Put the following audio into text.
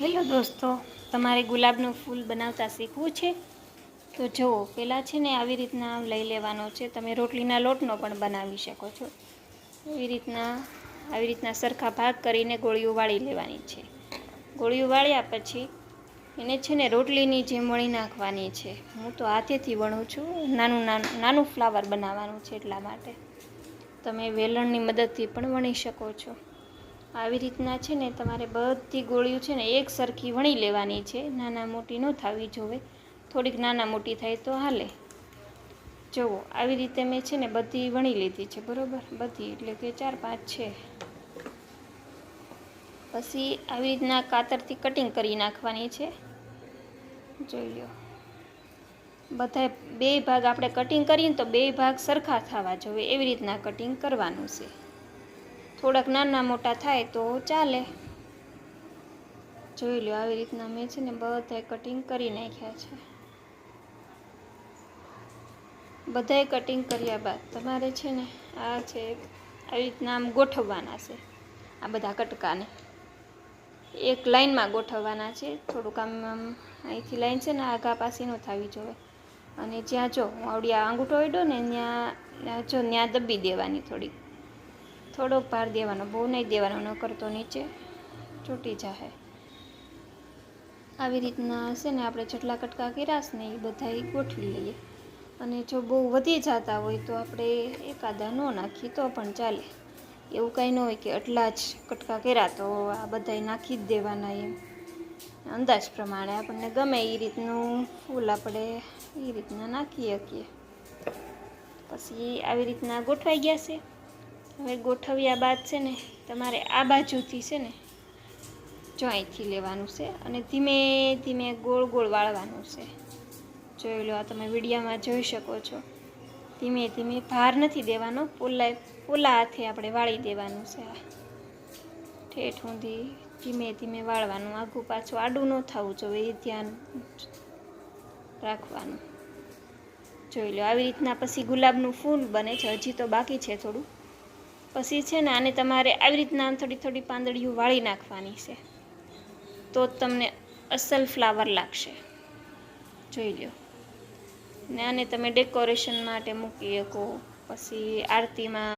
Hello દોસ્તો, તમારે ગુલાબનું ફૂલ બનાવતા શીખવું છે? તો જુઓ પહેલાં છે ને આવી રીતના લઈ લેવાનો છે. તમે રોટલીના લોટનો પણ બનાવી શકો છો. એવી રીતના, આવી રીતના સરખા ભાગ કરીને ગોળીઓ વાળી લેવાની છે. ગોળીઓ વાળ્યા પછી એને છે ને રોટલીની જેમ વણી નાખવાની છે. હું તો હાથેથી વણું છું. નાનું નાનું નાનું ફ્લાવર બનાવવાનું છે એટલા માટે. તમે વેલણની મદદથી પણ વણી શકો છો. આવી રીતના છે ને તમારે બધી ગોળીઓ છે ને એક સરખી વણી લેવાની છે. નાના મોટી ન થવી જોવે. થોડીક નાના મોટી થાય તો હાલે. જુઓ, આવી રીતે મેં છે ને બધી વણી લીધી છે, બરોબર? બધી, એટલે કે ચાર પાંચ છે. પછી આવી રીતના કાતરથી કટિંગ કરી નાખવાની છે. જોઈ લો. બધા બે ભાગ આપણે કટિંગ કરીએ તો બે ભાગ સરખા થવા જોઈએ એવી રીતના કટિંગ કરવાનું છે. થોડાક નાના મોટા થાય તો ચાલે. જોઈ લો આવી રીતના મેં છે ને બધાય કટિંગ કરી નાખ્યા છે. બધાએ કટિંગ કર્યા બાદ તમારે છે ને આ છે આવી રીતના આમ ગોઠવવાના છે. આ બધા કટકાને. એક લાઈનમાં ગોઠવવાના છે. થોડુંક આમ આમ અહીંથી લાઈન છે ને આગા પાછી ન થવી જોઈએ અને જ્યાં જો, હું આવડી આ અંગૂઠો અડ્યો ને ત્યાં જો, ત્યાં દબી દેવાની થોડીક. થોડોક ભાર દેવાનો, બહુ નહીં દેવાનો, ન કરતો નીચે, ચૂંટી જશે આવી રીતના હશે ને આપણે જેટલા કટકા કર્યા ને એ બધા ગોઠવી લઈએ. અને જો બહુ વધી જતા હોય તો આપણે એકાદા ન નાખીએ તો પણ ચાલે. એવું કાંઈ ન હોય કે આટલા જ કટકા કર્યા તો આ બધાય નાખી જ દેવાના એમ. અંદાજ પ્રમાણે આપણને ગમે એ રીતનું ફૂલ આપણે એ રીતના નાખી શકીએ. પછી આવી રીતના ગોઠવાઈ ગયા છે. હવે ગોઠવ્યા બાદ છે ને, તમારે આ બાજુથી છે ને જો લેવાનું છે અને ધીમે ધીમે ગોળ ગોળ વાળવાનું છે. જોઈ લો, આ તમે વિડીયામાં જોઈ શકો છો. ધીમે ધીમે ભાર નથી દેવાનો, પોલા પોલા હાથે આપણે વાળી દેવાનું છે આ. ઠેઠ ઊંધી ધીમે ધીમે વાળવાનું આઘું પાછું આડું ન થવું જોઈએ, એ ધ્યાન રાખવાનું. જોઈ લો, આવી રીતના પછી ગુલાબનું ફૂલ બને છે, હજી તો બાકી છે થોડું. પછી છે ને આને તમારે આવી રીતના થોડી થોડી પાંદડીઓ વાળી નાખવાની છે. તો તમને અસલ ફ્લાવર લાગશે. જોઈ લો ને આને તમે ડેકોરેશન માટે મૂકી શકો, પછી આરતીમાં